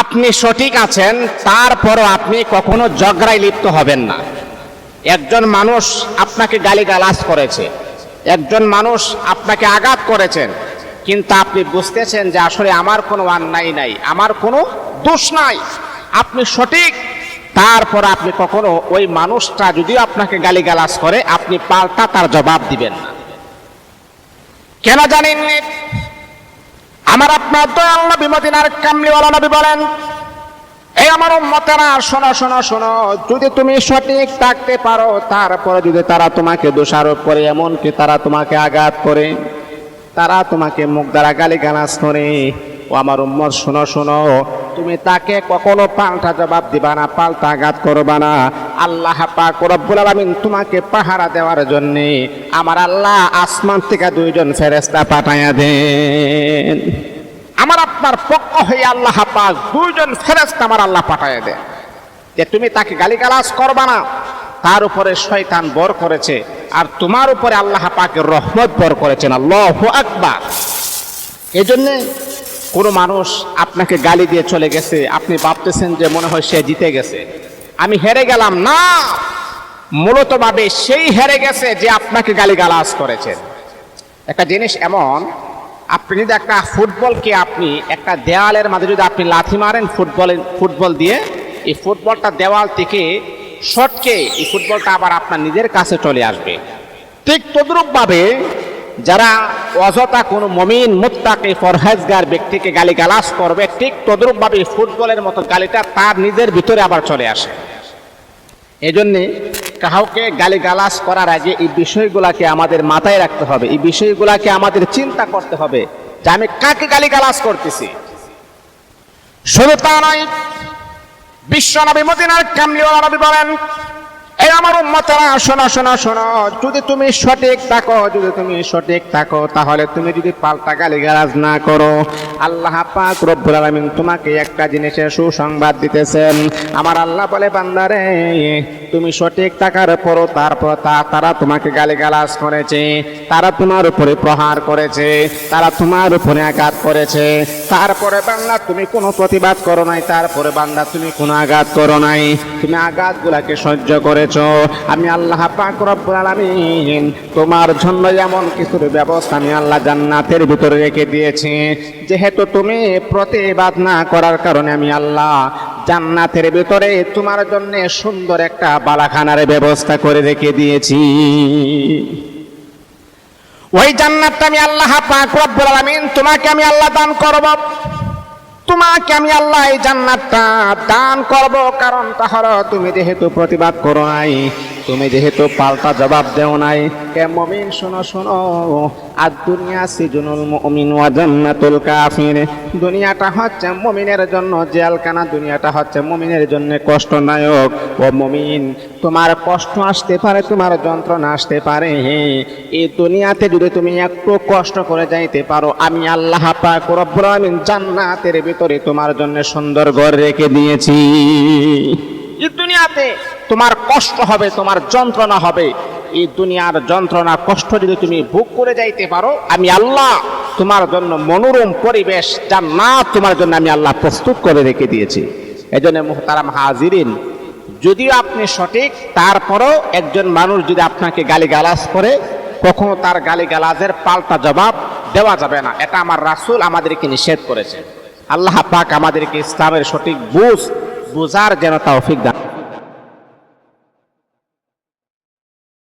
আপনি সঠিক আছেন, তারপরও আপনি কখনো ঝগড়ায় লিপ্ত হবেন না। একজন মানুষ আপনাকে গালিগালাজ করেছে, একজন মানুষ আপনাকে আঘাত করেছেন, কিন্তু আপনি বুঝতেছেন যে আসলে আমার কোনো অন্যায় নাই, আমার কোনো দোষ নাই। আপনি সঠিক, তারপর আপনি কখনো ওই মানুষটা যদিও আপনাকে গালিগালাজ করে, আপনি পাল্টা তার জবাব দিবেন না। কেন জানেননি? আমার আপনার দয়াল নবী, মদিনার কামলিওয়ালা নবী বলেন, এই আমার উম্মতেরা, শোনো শোনো শোনো, যদি তুমি সঠিক থাকতে পারো, তারপরে যদি তারা তোমাকে দোষারোপ করে, এমনকি তারা তোমাকে আঘাত করে, তারা তোমাকে মুখ দ্বারা গালি গালাজ করে, ও আমার উম্মত, শোনো শোনো তুমি তাকে কখনো পাল্টা জবাব দিবা না, পাল্টা আঘাত করবা না। আল্লাহ পাক রব্বুল আলামিন তোমাকে পাহারা দেওয়ার জন্য আমার আল্লাহ আসমান থেকে দুইজন ফেরেশতা পাঠায়া দেন। আমার আপনার পক্ষ হয়ে আল্লাহ পাক দুইজন ফেরেশতা আমার আল্লাহ পাঠায়া দেন। যে তুমি তাকে গালিগালাজ করবা না, তার উপরে শয়তান বর করেছে, আর তোমার উপরে আল্লাহ পাকের রহমত বর করেছেন। আল্লাহ আকবার। এই জন্যে কোনো মানুষ আপনাকে গালি দিয়ে চলে গেছে। আপনি ভাবতেছেন যে মনে হয় সে জিতে গেছে। আমি হেরে গেলাম। না! মূলত ভাবে সেই হেরে গেছে যে আপনাকে গালি গালাজ করেছেন একটা জিনিস এমন, আপনি যদি একটা ফুটবলকে আপনি একটা দেওয়ালের মাঝে যদি আপনি লাথি মারেন ফুটবল ফুটবল দিয়ে, এই ফুটবলটা দেওয়াল থেকে শটকে এই ফুটবলটা আবার আপনার নিজের কাছে চলে আসবে। ঠিক তদ্রুপভাবে যারা অযথা কোনো মমিন, মুত্তাকে ফরহেজগার ব্যক্তিকে গালি গালাজ করবে, ঠিক তদ্রুপভাবে ফুটবলের মতো গালিটা তার নিজের ভিতরে আবার চলে আসে। এজন্যে জন্যে কাউকে গালি গালাজ করার আগে এই বিষয়গুলাকে আমাদের মাথায় রাখতে হবে, এই বিষয়গুলাকে আমাদের চিন্তা করতে হবে যে আমি কাকে গালি গালাজ করতেছি। শুধু তা নয় বিশ্ব নবী, মদিনার কামলিওয়ালা নবী বলেন এই আমার উম্মতারা, শোনা শোনা, শোনো। যদি তুমি সঠিক থাকো, যদি তুমি সঠিক থাকো, তাহলে তুমি যদি পাল্টা গালিগালাজ না করো, আল্লাহ পাক রব্বুল আলামিন তোমাকে একটা জিনিসের সুসংবাদ দিতেছেন। আমার আল্লাহ বলে, বান্দারে তুমি সঠিক থাকার পরও তারপর তারা তোমাকে গালিগালাজ করেছে, তারা তোমার উপরে প্রহার করেছে, তারা তোমার উপরে আঘাত করেছে। তারপরে বান্দা তুমি কোনো প্রতিবাদ করো নাই, তারপরে বান্দা তুমি কোনো আঘাত করো নাই। তুমি আঘাতগুলাকে সহ্য করেছ। আমি আল্লাহ পাক রব্বুল তোমার জন্য এমন কিছুর ব্যবস্থা আমি আল্লাহ জান্নাতের ভিতরে রেখে দিয়েছি। যেহেতু তুমি প্রতিবাদ না করার কারণে আমি আল্লাহ জান্নাতের ভিতরে তোমার জন্য সুন্দর একটা বালাখানার ব্যবস্থা করে রেখে দিয়েছি। ওই জান্নাতটা আমি আল্লাহ পাক রব্বুল আলামিন, তোমাকে আমি আল্লাহ দান করব। তোমাকে আমি আল্লাহ এই জান্নাতটা দান করব কারণ তাহলে তুমি যেহেতু প্রতিবাদ করো নাই তুমি যেহেতু পাল্টা জবাব দেও নাই, কে মমিন? শোনো শোনো। আর দুনিয়া সিজনুল মমিন ওয়া জান্নাতুল কাফির। দুনিয়াটা হচ্ছে মমিনের জন্য, জেলখানা দুনিয়াটা হচ্ছে মমিনের জন্য কষ্টনায়ক ও মমিন, তোমার কষ্ট আসতে পারে, তোমার যন্ত্রণা আসতে পারে। এই দুনিয়াতে যদি তুমি একটু কষ্ট করে যাইতে পারো, আমি আল্লাহ পাক রব্বুল আলামিন জান্নাতের ভিতরে তোমার জন্য সুন্দর ঘর রেখে দিয়েছি। এই দুনিয়াতে তোমার কষ্ট হবে, তোমার যন্ত্রণা হবে। এই দুনিয়ার যন্ত্রণা, কষ্ট যদি তুমি ভোগ করে যাইতে পারো, আমি আল্লাহ তোমার জন্য মনোরম পরিবেশ, জান্নাত তোমার জন্য আমি আল্লাহ প্রস্তুত করে রেখে দিয়েছি। এজন্য মুহতারাম হাজিরিন, যদিও আপনি সঠিক, তারপরও একজন মানুষ যদি আপনাকে গালিগালাজ করে, কখনো তার গালিগালাজের পাল্টা জবাব দেওয়া যাবে না। এটা আমার রাসূল আমাদেরকে নিষেধ করেছে আল্লাহ পাক আমাদেরকে ইসলামের সঠিক বুঝ বুঝার যেন তৌফিক দান